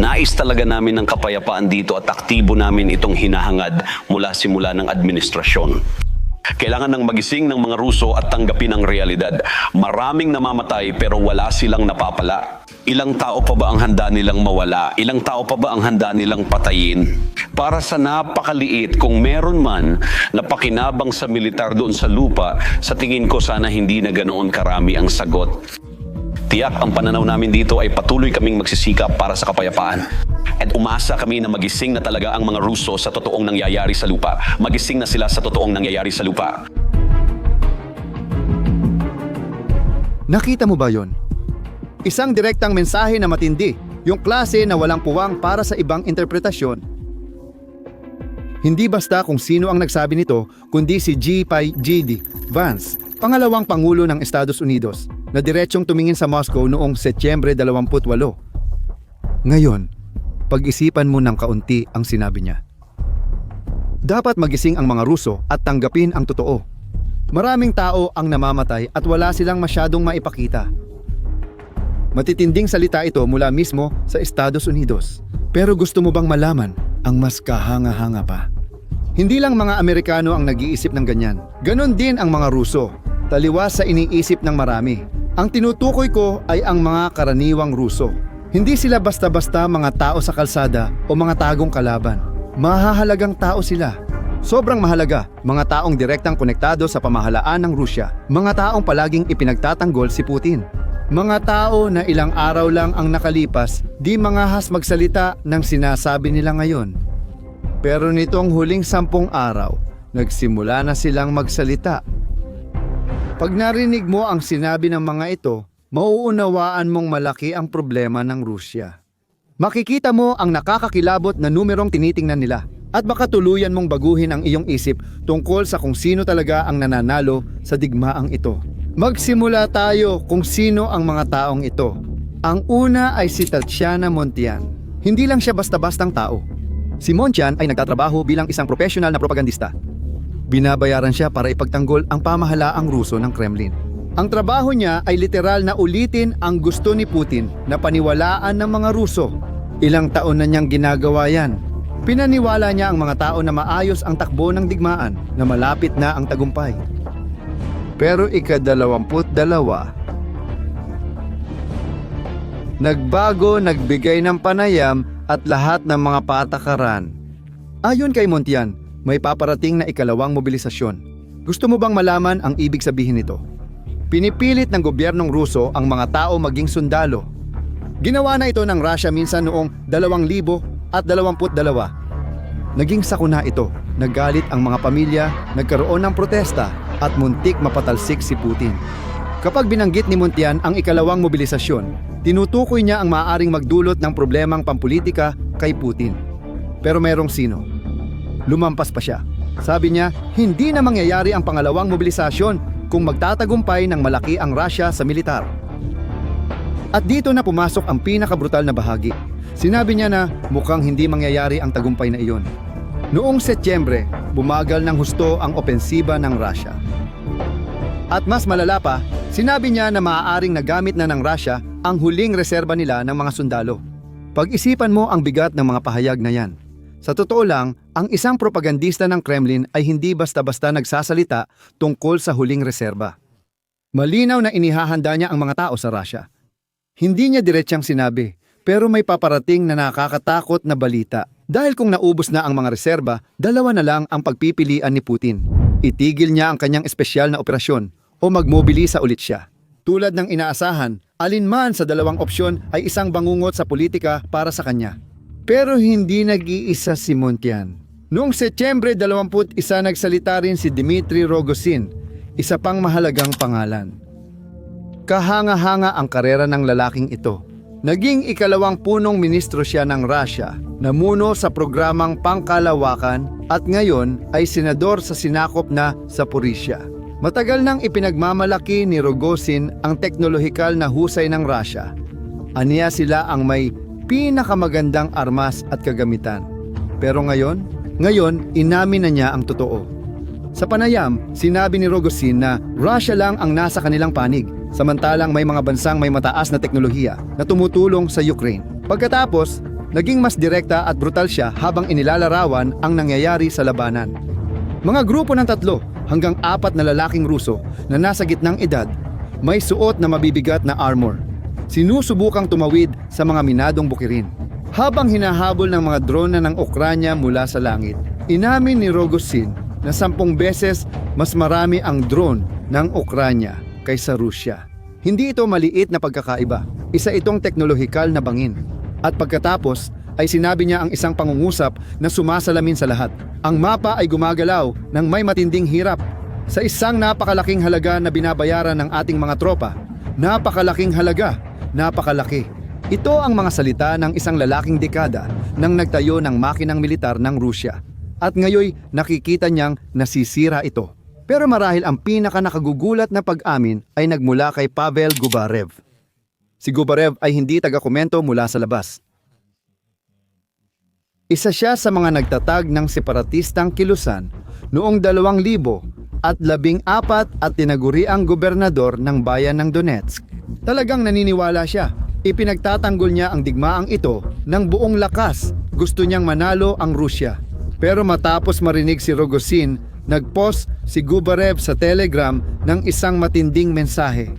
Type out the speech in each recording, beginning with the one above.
Nais talaga namin ng kapayapaan dito at aktibo namin itong hinahangad mula simula ng administrasyon. Kailangan ng magising ng mga Ruso at tanggapin ang realidad. Maraming namamatay pero wala silang napapala. Ilang tao pa ba ang handa nilang mawala? Ilang tao pa ba ang handa nilang patayin? Para sa napakaliit, kung meron man na pakinabang sa militar doon sa lupa, sa tingin ko sana hindi na ganoon karami ang sagot. Tiyak ang pananaw namin dito ay patuloy kaming magsisikap para sa kapayapaan. At umasa kami na magising na talaga ang mga Ruso sa totoong nangyayari sa lupa. Magising na sila sa totoong nangyayari sa lupa. Nakita mo ba yon? Isang direktang mensahe na matindi, yung klase na walang puwang para sa ibang interpretasyon. Hindi basta kung sino ang nagsabi nito, kundi si G. Pai G.D. Vance, pangalawang Pangulo ng Estados Unidos, na diretsyong tumingin sa Moscow noong Setyembre 28. Ngayon, pag-isipan mo ng kaunti ang sinabi niya. Dapat magising ang mga Ruso at tanggapin ang totoo. Maraming tao ang namamatay at wala silang masyadong maipakita. Matitinding salita ito mula mismo sa Estados Unidos. Pero gusto mo bang malaman ang mas kahanga-hanga pa? Hindi lang mga Amerikano ang nag-iisip ng ganyan. Ganon din ang mga Ruso. Taliwas sa iniisip ng marami. Ang tinutukoy ko ay ang mga karaniwang Ruso. Hindi sila basta-basta mga tao sa kalsada o mga tagong kalaban. Mahahalagang tao sila. Sobrang mahalaga, mga taong direktang konektado sa pamahalaan ng Rusya, mga taong palaging ipinagtatanggol si Putin. Mga tao na ilang araw lang ang nakalipas, di mangahas magsalita ng sinasabi nila ngayon. Pero nitong huling sampung araw, nagsimula na silang magsalita. Pag narinig mo ang sinabi ng mga ito, mauunawaan mong malaki ang problema ng Rusya. Makikita mo ang nakakakilabot na numerong tinitingnan nila at baka tuluyan mong baguhin ang iyong isip tungkol sa kung sino talaga ang nananalo sa digmaang ito. Magsimula tayo kung sino ang mga taong ito. Ang una ay si Tatiana Montian. Hindi lang siya basta-bastang tao. Si Montian ay nagtatrabaho bilang isang profesional na propagandista. Binabayaran siya para ipagtanggol ang pamahalaang Ruso ng Kremlin. Ang trabaho niya ay literal na ulitin ang gusto ni Putin na paniwalaan ng mga Ruso. Ilang taon na niyang ginagawa yan. Pinaniwala niya ang mga tao na maayos ang takbo ng digmaan na malapit na ang tagumpay. Pero ikadalawamput dalawa, nagbago, nagbigay ng panayam at lahat ng mga patakaran. Ayon kay Montian, may paparating na ikalawang mobilisasyon. Gusto mo bang malaman ang ibig sabihin nito? Pinipilit ng gobyernong Ruso ang mga tao maging sundalo. Ginawa na ito ng Russia minsan noong 2022. Naging sakuna ito. Nagalit ang mga pamilya, nagkaroon ng protesta at muntik mapatalsik si Putin. Kapag binanggit ni Montian ang ikalawang mobilisasyon, tinutukoy niya ang maaaring magdulot ng problemang pampolitika kay Putin. Pero merong sino. Lumampas pa siya. Sabi niya, hindi na mangyayari ang pangalawang mobilisasyon kung magtatagumpay ng malaki ang Russia sa militar. At dito na pumasok ang pinakabrutal na bahagi. Sinabi niya na mukhang hindi mangyayari ang tagumpay na iyon. Noong Setyembre, bumagal ng husto ang opensiba ng Russia. At mas malala pa, sinabi niya na maaaring nagamit na ng Russia ang huling reserba nila ng mga sundalo. Pag-isipan mo ang bigat ng mga pahayag na yan. Sa totoo lang, ang isang propagandista ng Kremlin ay hindi basta-basta nagsasalita tungkol sa huling reserba. Malinaw na inihahanda niya ang mga tao sa Russia. Hindi niya diretsyang sinabi, pero may paparating na nakakatakot na balita. Dahil kung naubos na ang mga reserba, dalawa na lang ang pagpipilian ni Putin. Itigil niya ang kanyang espesyal na operasyon o magmobilisa ulit siya. Tulad ng inaasahan, alinman sa dalawang opsyon ay isang bangungot sa politika para sa kanya. Pero hindi nag-iisa si Montian. Noong Setyembre 21 nagsalita rin si Dmitry Rogosin, isa pang mahalagang pangalan. Kahanga-hanga ang karera ng lalaking ito. Naging ikalawang punong ministro siya ng Russia, namuno sa programang pangkalawakan at ngayon ay senador sa sinakop na Zaporizhia. Matagal nang ipinagmamalaki ni Rogozin ang teknolohikal na husay ng Russia. Aniya sila ang may pinakamagandang armas at kagamitan. Pero ngayon, ngayon inamin na niya ang totoo. Sa panayam, sinabi ni Rogozin na Russia lang ang nasa kanilang panig, samantalang may mga bansang may mataas na teknolohiya na tumutulong sa Ukraine. Pagkatapos, naging mas direkta at brutal siya habang inilalarawan ang nangyayari sa labanan. Mga grupo ng tatlo hanggang apat na lalaking Ruso na nasa gitnang edad may suot na mabibigat na armor. Sinusubukang tumawid sa mga minadong bukirin. Habang hinahabol ng mga drone na ng Ukranya mula sa langit, inamin ni Rogosin na sampung beses mas marami ang drone ng Ukranya kaysa Rusya. Hindi ito maliit na pagkakaiba. Isa itong teknolohikal na bangin. At pagkatapos ay sinabi niya ang isang pangungusap na sumasalamin sa lahat. Ang mapa ay gumagalaw ng may matinding hirap. Sa isang napakalaking halaga na binabayaran ng ating mga tropa. Napakalaking halaga. Napakalaki. Ito ang mga salita ng isang lalaking dekada nang nagtayo ng makinang militar ng Rusya. At ngayoy nakikita niyang nasisira ito. Pero marahil ang pinaka nakagugulat na pag-amin ay nagmula kay Pavel Gubarev. Si Gubarev ay hindi taga-komento mula sa labas. Isa siya sa mga nagtatag ng separatistang kilusan noong 2000 at labing apat at tinaguriang gobernador ng bayan ng Donetsk. Talagang naniniwala siya. Ipinagtatanggol niya ang digmaang ito ng buong lakas. Gusto niyang manalo ang Rusya. Pero matapos marinig si Rogosin, nagpost si Gubarev sa Telegram ng isang matinding mensahe.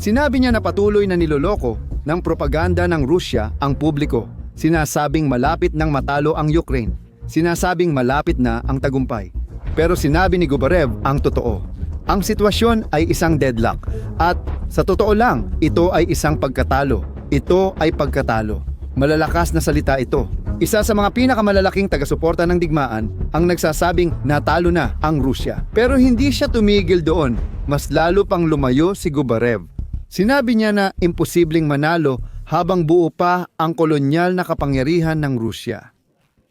Sinabi niya na patuloy na niloloko ng propaganda ng Rusya ang publiko. Sinasabing malapit nang matalo ang Ukraine. Sinasabing malapit na ang tagumpay. Pero sinabi ni Gubarev ang totoo. Ang sitwasyon ay isang deadlock at sa totoo lang, ito ay isang pagkatalo. Ito ay pagkatalo. Malalakas na salita ito. Isa sa mga pinakamalalaking taga-suporta ng digmaan ang nagsasabing natalo na ang Rusya. Pero hindi siya tumigil doon. Mas lalo pang lumayo si Gubarev. Sinabi niya na imposibleng manalo habang buo pa ang kolonyal na kapangyarihan ng Rusya.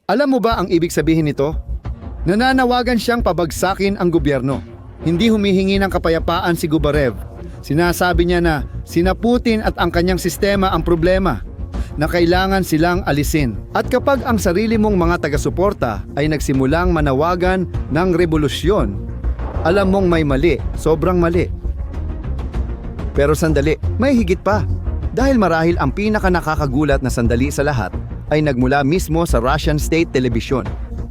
Alam mo ba ang ibig sabihin nito? Nananawagan siyang pabagsakin ang gobyerno. Hindi humihingi ng kapayapaan si Gubarev. Sinasabi niya na sina Putin at ang kanyang sistema ang problema na kailangan silang alisin. At kapag ang sarili mong mga taga-suporta ay nagsimulang manawagan ng revolusyon, alam mong may mali, sobrang mali. Pero sandali, may higit pa. Dahil marahil ang pinaka nakakagulat na sandali sa lahat ay nagmula mismo sa Russian State Television.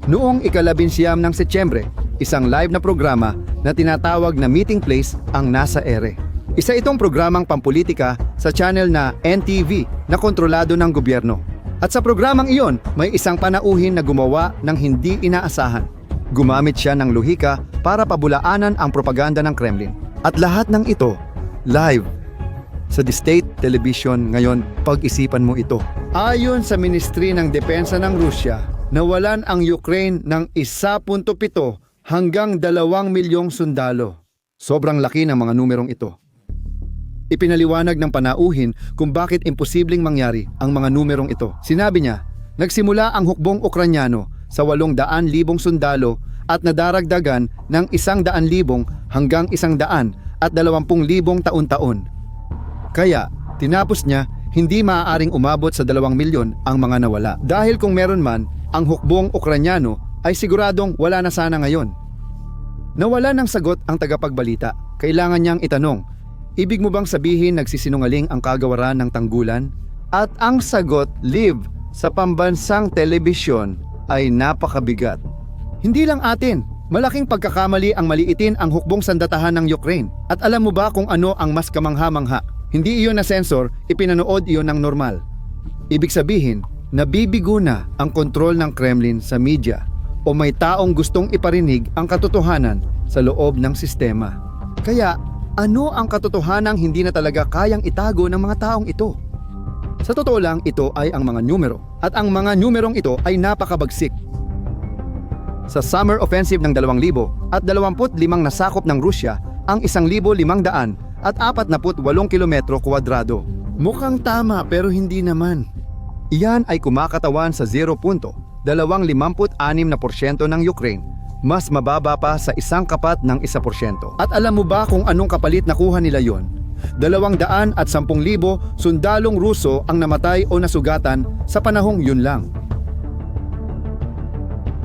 Noong ikalabinsiyam ng Setyembre, isang live na programa na tinatawag na Meeting Place ang nasa ere. Isa itong programang pampolitika sa channel na NTV na kontrolado ng gobyerno. At sa programang iyon, may isang panauhin na gumawa ng hindi inaasahan. Gumamit siya ng lohika para pabulaanan ang propaganda ng Kremlin. At lahat ng ito, live sa The State Television ngayon, pag-isipan mo ito. Ayon sa Ministry ng Depensa ng Rusya, nawalan ang Ukraine ng 1.7 hanggang 2 milyong sundalo. Sobrang laki ng mga numerong ito. Ipinaliwanag ng panauhin kung bakit imposibleng mangyari ang mga numerong ito. Sinabi niya, nagsimula ang hukbong Ukranyano sa 800,000 sundalo at nadaragdagan ng 100,000 hanggang 100 at 20,000 taon-taon. Kaya, tinapos niya, hindi maaaring umabot sa 2 milyon ang mga nawala. Dahil kung meron man, ang hukbong Ukranyano ay siguradong wala na sana ngayon. Nawala ng sagot ang tagapagbalita. Kailangan niyang itanong, Ibig mo bang sabihin nagsisinungaling ang kagawaran ng tanggulan? At ang sagot, live, sa pambansang telebisyon ay napakabigat. Hindi lang atin, malaking pagkakamali ang maliitin ang hukbong sandatahan ng Ukraine. At alam mo ba kung ano ang mas kamangha-mangha? Hindi iyon na sensor, ipinanood iyon ng normal. Ibig sabihin, nabibigo na ang kontrol ng Kremlin sa media o may taong gustong iparinig ang katotohanan sa loob ng sistema. Kaya, ano ang katotohanang hindi na talaga kayang itago ng mga taong ito? Sa totoo lang, ito ay ang mga numero. At ang mga numerong ito ay napakabagsik. Sa summer offensive ng 2,000 at 25 nasakop ng Rusya ang 1,500 at 48 kilometro kwadrado. Mukhang tama pero hindi naman. Iyan ay kumakatawan sa 0.256% ng Ukraine mas mababa pa sa isang kapat ng 1%. At alam mo ba kung anong kapalit nakuha nila yon? Dalawang daan at sampung libo sundalong Ruso ang namatay o nasugatan sa panahong yun lang.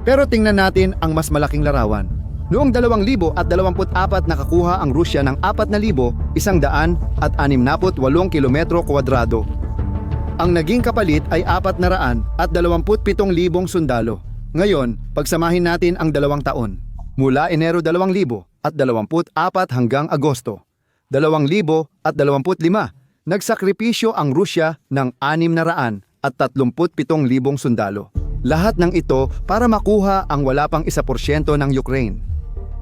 Pero tingnan natin ang mas malaking larawan. Noong 2024 nakakuha ang Rusya ng 4,100 at 68 kilometro kwadrado. Ang naging kapalit ay 400 at 27,000 sundalo. Ngayon, pagsamahin natin ang dalawang taon. Mula Enero 2000 at 24 hanggang Agosto. 2000 at 25, nagsakripisyo ang Rusya ng 600 at 37,000 sundalo. Lahat ng ito para makuha ang wala pang 1% ng Ukraine.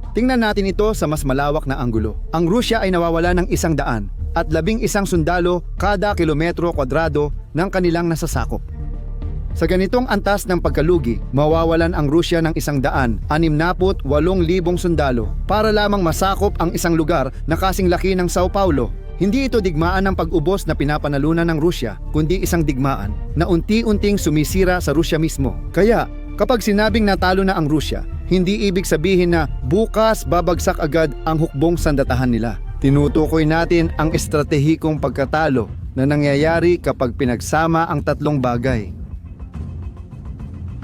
Tingnan natin ito sa mas malawak na anggulo. Ang Rusya ay nawawala ng isang daan at labing isang sundalo kada kilometro kwadrado ng kanilang nasasakop. Sa ganitong antas ng pagkalugi, mawawalan ang Rusya ng isang daan, animnapot walong libong sundalo para lamang masakop ang isang lugar na kasing laki ng Sao Paulo. Hindi ito digmaan ng pag-ubos na pinapanalunan ng Rusya, kundi isang digmaan na unti-unting sumisira sa Rusya mismo. Kaya, kapag sinabing natalo na ang Rusya, hindi ibig sabihin na bukas babagsak agad ang hukbong sandatahan nila. Tinutukoy natin ang estratehikong pagkatalo na nangyayari kapag pinagsama ang tatlong bagay.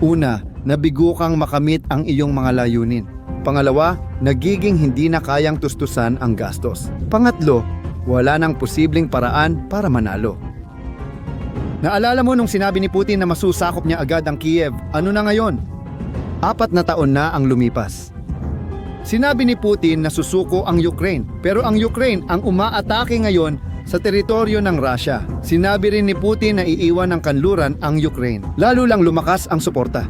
Una, nabigo kang makamit ang iyong mga layunin. Pangalawa, nagiging hindi na kayang tustusan ang gastos. Pangatlo, wala nang posibleng paraan para manalo. Naalala mo nung sinabi ni Putin na masusakop niya agad ang Kiev, ano na ngayon? Apat na taon na ang lumipas. Sinabi ni Putin na susuko ang Ukraine, pero ang Ukraine ang umaatake ngayon sa teritoryo ng Russia. Sinabi rin ni Putin na iiwan ng kanluran ang Ukraine. Lalo lang lumakas ang suporta.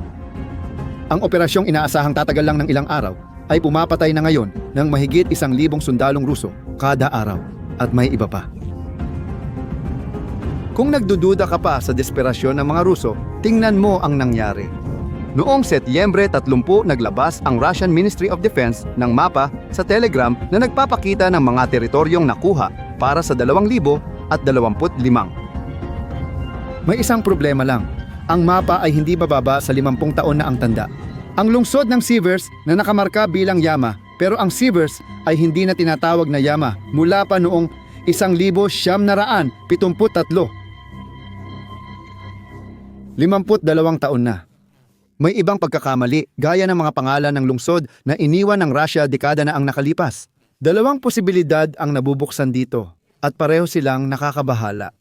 Ang operasyong inaasahang tatagal lang ng ilang araw ay pumapatay na ngayon ng mahigit isang libong sundalong Ruso kada araw at may iba pa. Kung nagdududa ka pa sa desperasyon ng mga Ruso, tingnan mo ang nangyari. Noong Setyembre 30 naglabas ang Russian Ministry of Defense ng mapa sa Telegram na nagpapakita ng mga teritoryong nakuha para sa 2025. May isang problema lang. Ang mapa ay hindi bababa sa 50 taon na ang tanda. Ang lungsod ng Sivers na nakamarka bilang Yama pero ang Sivers ay hindi na tinatawag na Yama mula pa noong 1973. 52 taon na. May ibang pagkakamali, gaya ng mga pangalan ng lungsod na iniwan ng Russia dekada na ang nakalipas. Dalawang posibilidad ang nabubuksan dito at pareho silang nakakabahala.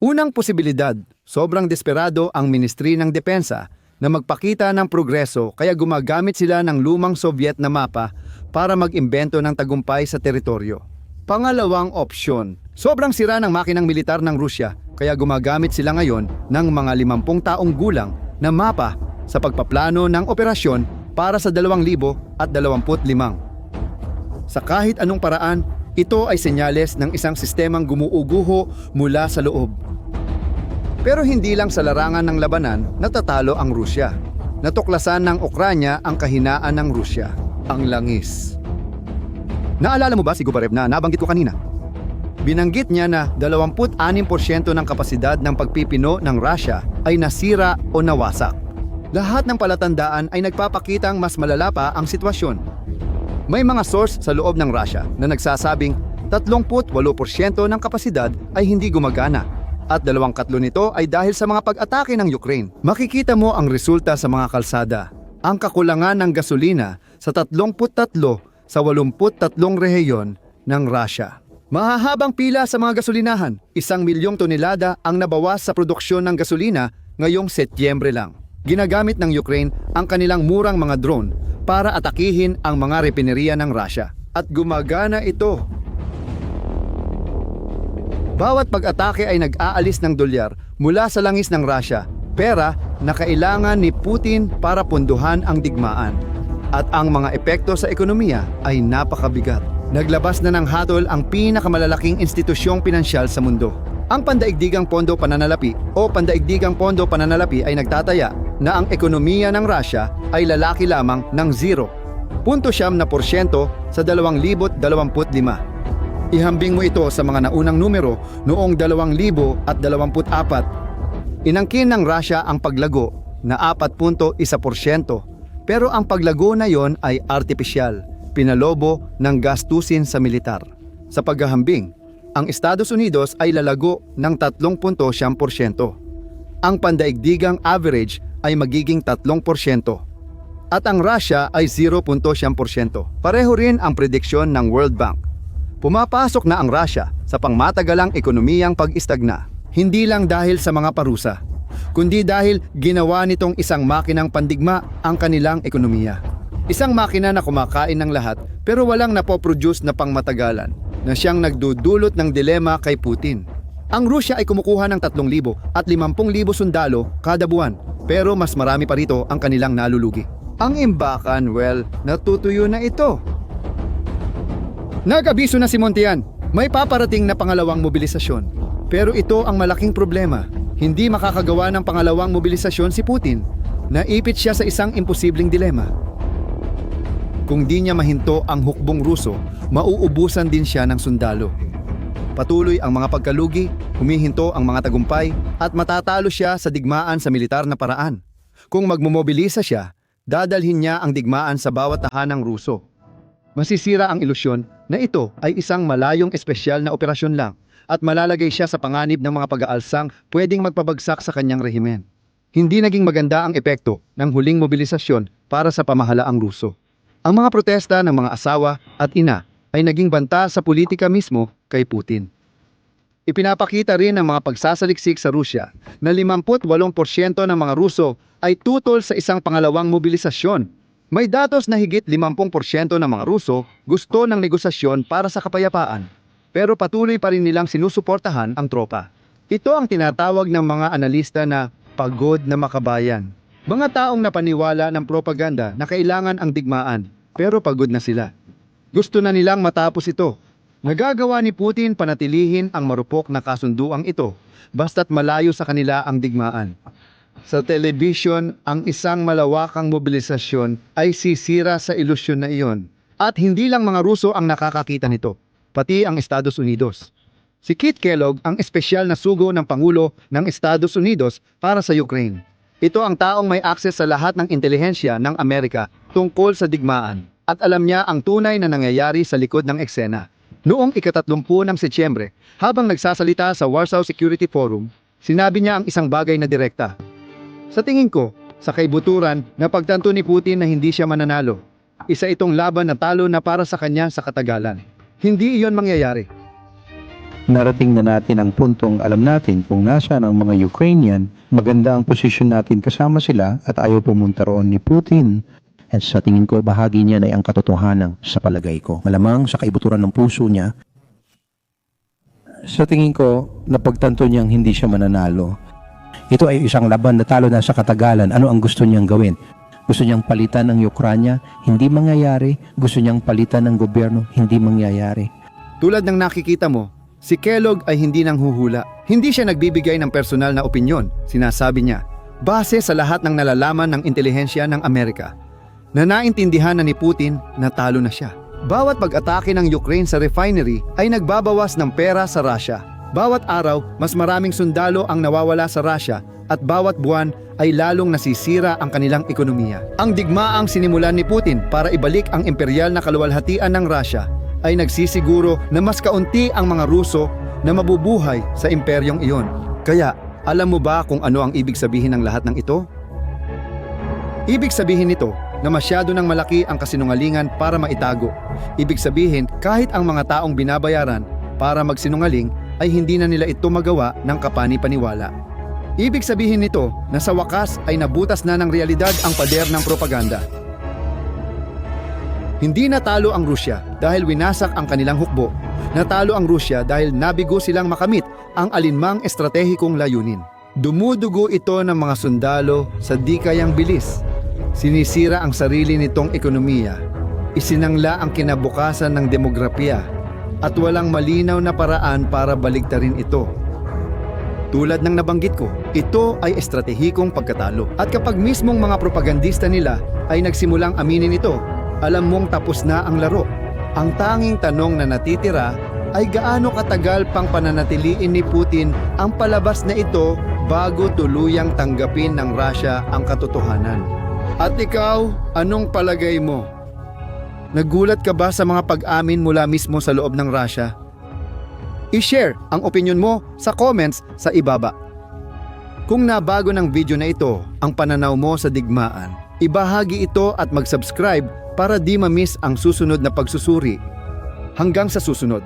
Unang posibilidad, sobrang desperado ang Ministry ng Depensa na magpakita ng progreso kaya gumagamit sila ng lumang Soviet na mapa para mag-imbento ng tagumpay sa teritoryo. Pangalawang opsyon, sobrang sira ng makinang militar ng Rusya kaya gumagamit sila ngayon ng mga 50 taong gulang na mapa sa pagpaplano ng operasyon para sa 2025. Sa kahit anong paraan, ito ay senyales ng isang sistemang gumuuguho mula sa loob. Pero hindi lang sa larangan ng labanan natatalo ang Rusya. Natuklasan ng Ukranya ang kahinaan ng Rusya, ang langis. Naalala mo ba si Gubarev na nabanggit ko kanina? Binanggit niya na 26% ng kapasidad ng pagpipino ng Russia ay nasira o nawasak. Lahat ng palatandaan ay nagpapakitang mas malala pa ang sitwasyon. May mga source sa loob ng Russia na nagsasabing 38% ng kapasidad ay hindi gumagana at dalawang katlo nito ay dahil sa mga pag-atake ng Ukraine. Makikita mo ang resulta sa mga kalsada. Ang kakulangan ng gasolina sa 33 sa 83 rehiyon ng Russia. Mahahabang pila sa mga gasolinahan. Isang milyong tonelada ang nabawas sa produksyon ng gasolina ngayong Setyembre lang. Ginagamit ng Ukraine ang kanilang murang mga drone para atakihin ang mga repineria ng Russia. At gumagana ito. Bawat pag-atake ay nag-aalis ng dolyar mula sa langis ng Russia, pera na kailangan ni Putin para punduhan ang digmaan. At ang mga epekto sa ekonomiya ay napakabigat. Naglabas na ng hatol ang pinakamalalaking institusyong pinansyal sa mundo. Ang Pandaigdigang Pondo Pananalapi o Pandaigdigang Pondo Pananalapi ay nagtataya na ang ekonomiya ng Russia ay lalaki lamang ng 0.7% na porsyento sa 2025. Ihambing mo ito sa mga naunang numero noong 2024. Inangkin ng Russia ang paglago na 4.1%. Pero ang paglago na yon ay artipisyal, pinalobo ng gastusin sa militar. Sa paghahambing, ang Estados Unidos ay lalago ng 3.7%. Ang pandaigdigang average ay magiging 3%. At ang Russia ay 0.7%. Pareho rin ang prediksyon ng World Bank. Pumapasok na ang Russia sa pangmatagalang ekonomiyang pag-istagna. Hindi lang dahil sa mga parusa, kundi dahil ginawa nitong isang makinang pandigma ang kanilang ekonomiya. Isang makina na kumakain ng lahat pero walang napoproduce na pangmatagalan na siyang nagdudulot ng dilema kay Putin. Ang Rusya ay kumukuha ng 3,000 at 50,000 sundalo kada buwan pero mas marami pa rito ang kanilang nalulugi. Ang imbakan, well, natutuyo na ito. Nag-abiso na si Montian. May paparating na pangalawang mobilisasyon. Pero ito ang malaking problema. Hindi makakagawa ng pangalawang mobilisasyon si Putin. Naipit siya sa isang imposibleng dilema. Kung di niya mahinto ang hukbong Ruso, mauubusan din siya ng sundalo. Patuloy ang mga pagkalugi, humihinto ang mga tagumpay, at matatalo siya sa digmaan sa militar na paraan. Kung magmumobilisa siya, dadalhin niya ang digmaan sa bawat tahanang Ruso. Masisira ang ilusyon na ito ay isang malayong espesyal na operasyon lang at malalagay siya sa panganib ng mga pag-aalsang pwedeng magpabagsak sa kanyang rehimen. Hindi naging maganda ang epekto ng huling mobilisasyon para sa pamahalaang Ruso. Ang mga protesta ng mga asawa at ina ay naging banta sa politika mismo kay Putin. Ipinapakita rin ng mga pagsasaliksik sa Rusya na 58% ng mga Ruso ay tutol sa isang pangalawang mobilisasyon. May datos na higit 50% ng mga Ruso gusto ng negosasyon para sa kapayapaan, pero patuloy pa rin nilang sinusuportahan ang tropa. Ito ang tinatawag ng mga analista na pagod na makabayan. Mga taong napaniwala ng propaganda na kailangan ang digmaan, pero pagod na sila. Gusto na nilang matapos ito. Nagagawa ni Putin panatilihin ang marupok na kasunduang ito, basta't malayo sa kanila ang digmaan. Sa television, ang isang malawakang mobilisasyon ay sisira sa ilusyon na iyon. At hindi lang mga Ruso ang nakakakita nito, pati ang Estados Unidos. Si Kit Kellogg ang espesyal na sugo ng Pangulo ng Estados Unidos para sa Ukraine. Ito ang taong may akses sa lahat ng intelihensya ng Amerika tungkol sa digmaan at alam niya ang tunay na nangyayari sa likod ng eksena. Noong ikatatlumpu ng Setyembre, habang nagsasalita sa Warsaw Security Forum, sinabi niya ang isang bagay na direkta. Sa tingin ko, sa kaibuturan na pagtanto ni Putin na hindi siya mananalo, isa itong laban na talo na para sa kanya sa katagalan. Hindi iyon mangyayari. Narating na natin ang puntong alam natin kung nasa ang mga Ukrainian, maganda ang posisyon natin kasama sila at ayaw pumunta roon ni Putin. At sa tingin ko, bahagi niya na ang katotohanan sa palagay ko. Malamang sa kaibuturan ng puso niya, sa tingin ko, napagtanto niyang hindi siya mananalo. Ito ay isang laban na talo na sa katagalan. Ano ang gusto niyang gawin? Gusto niyang palitan ang Ukranya? Hindi mangyayari. Gusto niyang palitan ng gobyerno? Hindi mangyayari. Tulad ng nakikita mo, si Kellogg ay hindi nang huhula. Hindi siya nagbibigay ng personal na opinyon, sinasabi niya, base sa lahat ng nalalaman ng intelihensya ng Amerika, na naintindihan na ni Putin na talo na siya. Bawat pag-atake ng Ukraine sa refinery ay nagbabawas ng pera sa Russia. Bawat araw, mas maraming sundalo ang nawawala sa Russia at bawat buwan ay lalong nasisira ang kanilang ekonomiya. Ang digmaang sinimulan ni Putin para ibalik ang imperial na kaluwalhatian ng Russia ay nagsisiguro na mas kaunti ang mga Ruso na mabubuhay sa imperyong iyon. Kaya, alam mo ba kung ano ang ibig sabihin ng lahat ng ito? Ibig sabihin nito na masyado ng malaki ang kasinungalingan para maitago. Ibig sabihin, kahit ang mga taong binabayaran para magsinungaling ay hindi na nila ito magawa ng kapani-paniwala. Ibig sabihin nito na sa wakas ay nabutas na ng realidad ang pader ng propaganda. Hindi natalo ang Rusya dahil winasak ang kanilang hukbo. Natalo ang Rusya dahil nabigo silang makamit ang alinmang estratehikong layunin. Dumudugo ito ng mga sundalo sa di kayang bilis. Sinisira ang sarili nitong ekonomiya. Isinangla ang kinabukasan ng demografiya at walang malinaw na paraan para baligtarin ito. Tulad ng nabanggit ko, ito ay estratehikong pagkatalo. At kapag mismong mga propagandista nila ay nagsimulang aminin ito, alam mong tapos na ang laro. Ang tanging tanong na natitira ay gaano katagal pang pananatiliin ni Putin ang palabas na ito bago tuluyang tanggapin ng Russia ang katotohanan. At ikaw, anong palagay mo? Nagulat ka ba sa mga pag-amin mula mismo sa loob ng Russia? I-share ang opinion mo sa comments sa ibaba. Kung nabago ng video na ito ang pananaw mo sa digmaan, ibahagi ito at mag-subscribe para di ma-miss ang susunod na pagsusuri. Hanggang sa susunod.